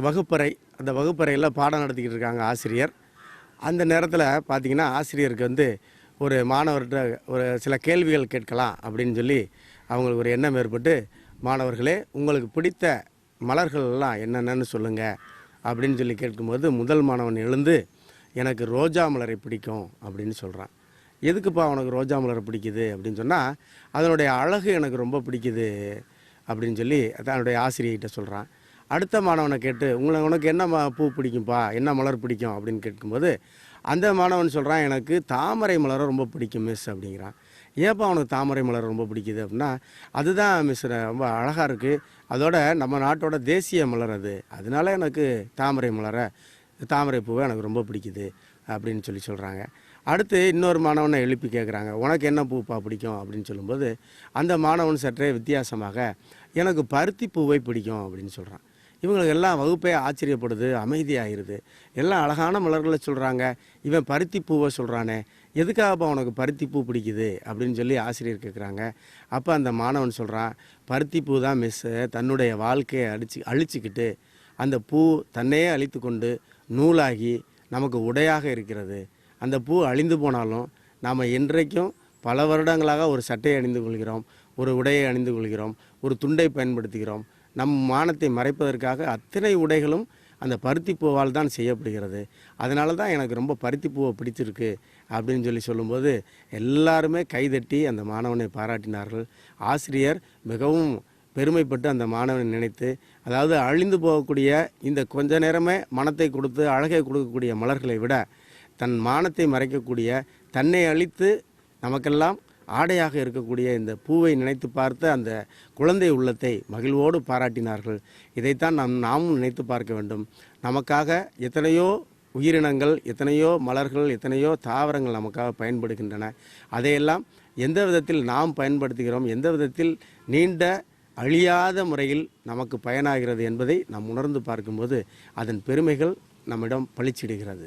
வகுப்பறை அந்த வகுப்பறையில் பாடம் நடத்திக்கிட்டு இருக்காங்க ஆசிரியர். அந்த நேரத்தில் பார்த்தீங்கன்னா ஆசிரியருக்கு வந்து ஒரு மாணவர்கிட்ட ஒரு சில கேள்விகள் கேட்கலாம் அப்படின்னு சொல்லி அவங்களுக்கு ஒரு எண்ணம் ஏற்பட்டு மாணவர்களே உங்களுக்கு பிடித்த மலர்கள் எல்லாம் என்னென்னு சொல்லுங்கள் அப்படின்னு சொல்லி கேட்கும்போது முதல் மாணவன் எழுந்து எனக்கு ரோஜா மலரை பிடிக்கும் அப்படின்னு சொல்கிறான் எதுக்குப்பா உனக்கு ரோஜா மலர் பிடிக்குது? அப்படின்னு சொன்னால் அதனுடைய அழகு எனக்கு ரொம்ப பிடிக்குது அப்படின்னு சொல்லி தன்னுடைய ஆசிரியர்கிட்ட சொல்கிறான் அடுத்த மாணவனை கேட்டு உங்களை உனக்கு என்ன பூ பிடிக்கும்ப்பா என்ன மலர் பிடிக்கும்? அப்படின்னு கேட்கும்போது அந்த மாணவன் சொல்கிறான் எனக்கு தாமரை மலரை ரொம்ப பிடிக்கும் மிஸ் அப்படிங்கிறான். ஏன்ப்பா உனக்கு தாமரை மலர் ரொம்ப பிடிக்குது அப்படின்னா அதுதான் மிஸ் ரொம்ப அழகாக இருக்குது அதோட நம்ம நாட்டோட தேசிய மலர் அது. அதனால எனக்கு தாமரை மலரை தாமரை பூவை எனக்கு ரொம்ப பிடிக்குது அப்படின்னு சொல்லி சொல்கிறாங்க அடுத்து இன்னொரு மாணவனை எழுப்பி கேட்குறாங்க உனக்கு என்ன பூப்பா பிடிக்கும்? அப்படின்னு சொல்லும்போது அந்த மாணவன் சற்றே வித்தியாசமாக எனக்கு பருத்தி பூவை பிடிக்கும் அப்படின்னு சொல்கிறான் இவங்களுக்கு எல்லாம் வகுப்பே ஆச்சரியப்படுது அமைதியாகிடுது எல்லாம் அழகான மலர்களை சொல்கிறாங்க இவன் பருத்தி பூவை சொல்கிறானே எதுக்காகப்பா உனக்கு பருத்தி பூ பிடிக்குது? அப்படின்னு சொல்லி ஆசிரியர் கேட்குறாங்க அப்போ அந்த மாணவன் சொல்கிறான் பருத்தி பூ தான் மிஸ்ஸு தன்னுடைய வாழ்க்கையை அடிச்சு அழிச்சிக்கிட்டு அந்த பூ தன்னையே அழித்து கொண்டு நூலாகி நமக்கு உடையாக இருக்கிறது. அந்த பூ அழிந்து போனாலும் நாம் என்றைக்கும் பல வருடங்களாக ஒரு சட்டையை அணிந்து கொள்கிறோம் ஒரு உடையை அணிந்து கொள்கிறோம் ஒரு துண்டை பயன்படுத்துகிறோம். நம் மானத்தை மறைப்பதற்காக அத்தனை உடைகளும் அந்த பருத்தி பூவால் தான் செய்யப்படுகிறது. அதனால தான் எனக்கு ரொம்ப பருத்தி பூவை பிடிச்சிருக்கு அப்படின்னு சொல்லி சொல்லும்போது எல்லாருமே கைதட்டி அந்த மாணவனை பாராட்டினார்கள். ஆசிரியர் மிகவும் பெருமைப்பட்டு அந்த மாணவனை நினைத்து அதாவது அழிந்து போகக்கூடிய இந்த கொஞ்ச நேரமே மனத்தை கொடுத்து அழகை கொடுக்கக்கூடிய மலர்களை விட தன் மானத்தை மறைக்கக்கூடிய தன்னை அழித்து நமக்கெல்லாம் ஆடையாக இருக்கக்கூடிய இந்த பூவை நினைத்து பார்த்த அந்த குழந்தை உள்ளத்தை மகிழ்வோடு பாராட்டினார்கள். இதைத்தான் நாம் நாமும் நினைத்து பார்க்க வேண்டும். நமக்காக எத்தனையோ உயிரினங்கள் எத்தனையோ மலர்கள் எத்தனையோ தாவரங்கள் நமக்காக பயன்படுகின்றன. அதையெல்லாம் எந்த விதத்தில் நாம் பயன்படுத்துகிறோம் எந்த விதத்தில் நீண்ட அழியாத முறையில் நமக்கு பயனாகிறது என்பதை நாம் உணர்ந்து பார்க்கும்போது அதன் பெருமைகள் நம்மிடம் பளிச்சிடுகிறது.